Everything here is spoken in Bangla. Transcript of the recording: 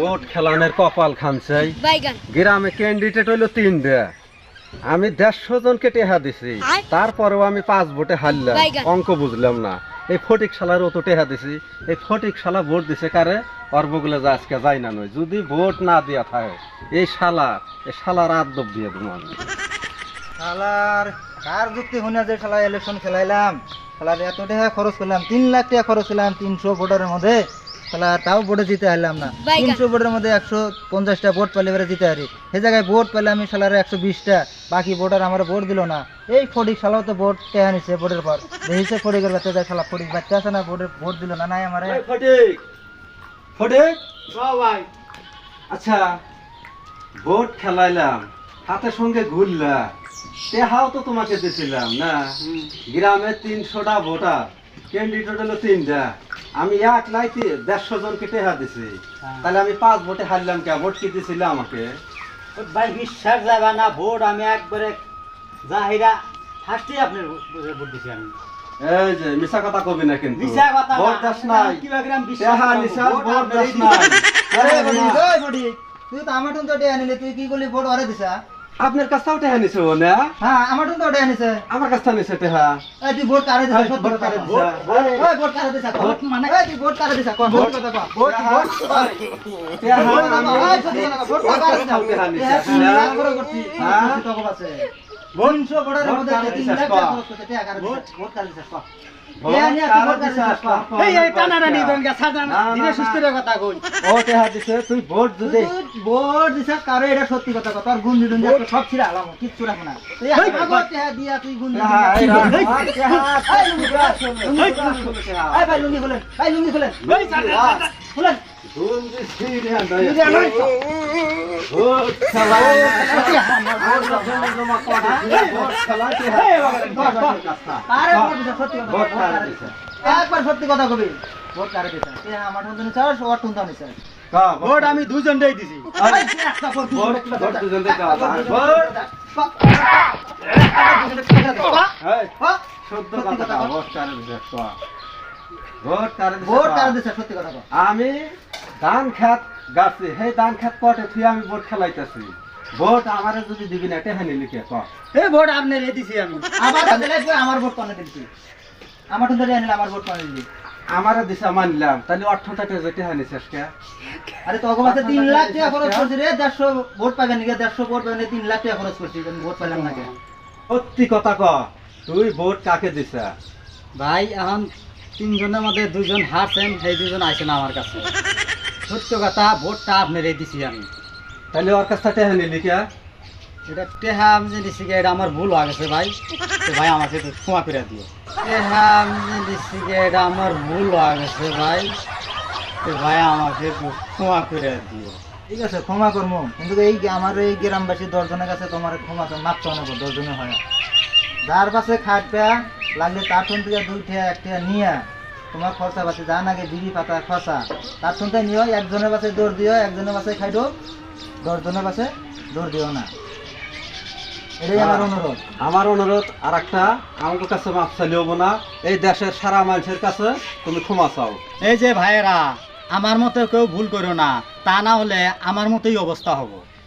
ভোট খেলানের কপাল খানছাই গ্রামে ক্যান্ডিডেট হইল তিনটা আমি দেড়শো জনকে টেহা দিছি। তারপরেও আমি পাঁচ ভোটে হারলাম। অঙ্ক বুঝলাম না। এই ফটিক শালার অত টেহা দিছি। এই ফটিক শালা ভোট দিছে কারে? অর্বগুলো যা আজকে যাই না নয়। যদি ভোট না দিয়া থাকে এই শালা এই শালার আদব দিয়ে আমি শালার কার যুক্তি শুনে যে শালা ইলেকশন খেলাইলাম? শালার এত টাকা খরচ করলাম তিন লাখ টাকা খরচ করলাম তিনশো ভোটারের মধ্যে। তাও ভোটে জিতে হারলাম না। তিনশো ভোটের মধ্যে একশো পঞ্চাশটা ভোট পেলে এবারে জিতে হারি সে জায়গায় ভোট পেলে আমি একশো বিশটা বাকি ভোটার আমার ভোট দিল না। এই ফটিক শালাও তো ভোট টেহা নিছে ভোটের পর। দেখিছে ফটিকের বাচ্চা যায় শালা ফটিক বাচ্চা আছে না ভোটের ভোট দিল না নাই আমার। ফটিক ফটিক আচ্ছা ভোট খেলাইলাম হাতের সঙ্গে ঘুরলা। টেহাও তো তোমাকে দিছিলাম না? গ্রামে তিনশোটা ভোটার ক্যান্ডিডেট হলো তিনটা। আমি এক লাইতে দেড়শো জনকে টেহা দিছি। তাহলে আমি পাঁচ ভোটে হারলাম কে? ভোট কি দিছিলে আমাকে? ভাই বিশ্বাস যাবে না ভোট আমি একবারে জাহিরা ফার্স্টে আপনার ভোট দিছি আমি। এই যে মিশা কথা কবি না কিন্তু। মিছা কথা ভোট দাস নাই। কীভাবে বিশ্বাস নিশাস ভোট ভোট দাস নাই। আরে আরে ফটিক না। ওই ফটিক তুই তো আমার তো টেহা নিলি তুই কি করলি ভোট ওরে দিছা? আপনার কাছটাও টেহা নিছে ও না হ্যাঁ আমার তো টেহা নিছে। আমার কাছটা নিছে টেহা এই তুই ভোট কারে দিছ ভোট কারে দিছ ওই ভোট কারে দিছ ভোট মানে? এই তুই ভোট কারে দিছ কোন ভোট কথা ভোট ভোট টেহা ভোট কারে দিছ টেহা নিছে, হ্যাঁ? করে করছি, হ্যাঁ? তো আছে। তিনশো ভোট মধ্যে তিন লাখ। টাকা খরচ করছে, কারে। দিছা? ভোট ভোট কার দিছিস কর। খুলেন, একবার সত্যি কথা কবি। ভোট কারে দিছা আমার টুনটা নিছাস ওর টুনটা নিছাস ভোট আমি দুজনটাই দিছি। আরে, একটা ভোট ভোট, দুজন দিতে হবে। ভোট, এই? কথা ভোট কারে দিছে, ভোট কারে দিছে, ভোট কারে দিছা? সত্যি কথা আমি ধান খেত গাছি সেই ধান খেত পটে থুই আমি ভোট খেলাইতেছি। ভোট আমারে যদি দিবি না টেহানি লিখে ক? এই ভোট আপনার এ দিছি আমি। আমার আমার ভোট কোনে দিছি আমার টুনটা দিয়ে আনলে আমার ভোট কোনে দিলি। আমারে দিশা মানলাম তাহলে অর্থটা যে টেহানি শেষকে আরে তখন আছে তিন লাখ টাকা খরচ করছি রে দেড়শো ভোট পাবেন নাকি দেড়শো ভোট পাবেন তিন লাখ টাকা খরচ করছি আমি ভোট পেলাম না কেন সত্যি কথা ক তুই ভোট কাকে দিছা? ভাই এখন তিনজনের মধ্যে দুজন হারছেন সেই দুজন আইছেন আমার কাছে। সত্য কথা ভোটটা আপনার দিছি আমি। তাহলে ওর কাছটা টেহানি লিখে, এটা টেহা আমি যে দিছি এটা আমার ভুল হয়ে গেছে ভাই। তো ভাই আমাকে একটু ক্ষমা করে দিও। টেহা আমি যে দিছি এটা আমার ভুল হয়ে গেছে ভাই। তো ভাই আমাকে একটু ক্ষমা করে দিও। ঠিক আছে, ক্ষমা করব কিন্তু এই আমার এই গ্রামবাসী দশজনের কাছে তোমার ক্ষমা তো মাপ চাও না দশজনে হয় যার পাশে খাটটা, লাগলে তার থেকে দুইটা, একটা নিয়ে। তোমার খরচা পাচ্ছে যা নাকি বিড়ি পাতা খসা তার থেকে নিও একজনের পাশে দৌড় দিও একজনের পাশে খাইডো দশজনের পাশে দৌড় দিও না। এটাই আমার অনুরোধ আমার অনুরোধ আর একটা আমার কাছে মাপ চালিও না। এই দেশের সারা মানুষের কাছে তুমি ক্ষমা চাও। এই যে ভাইয়েরা আমার মতো কেউ ভুল করো না। তা না হলে আমার মতোই অবস্থা হব।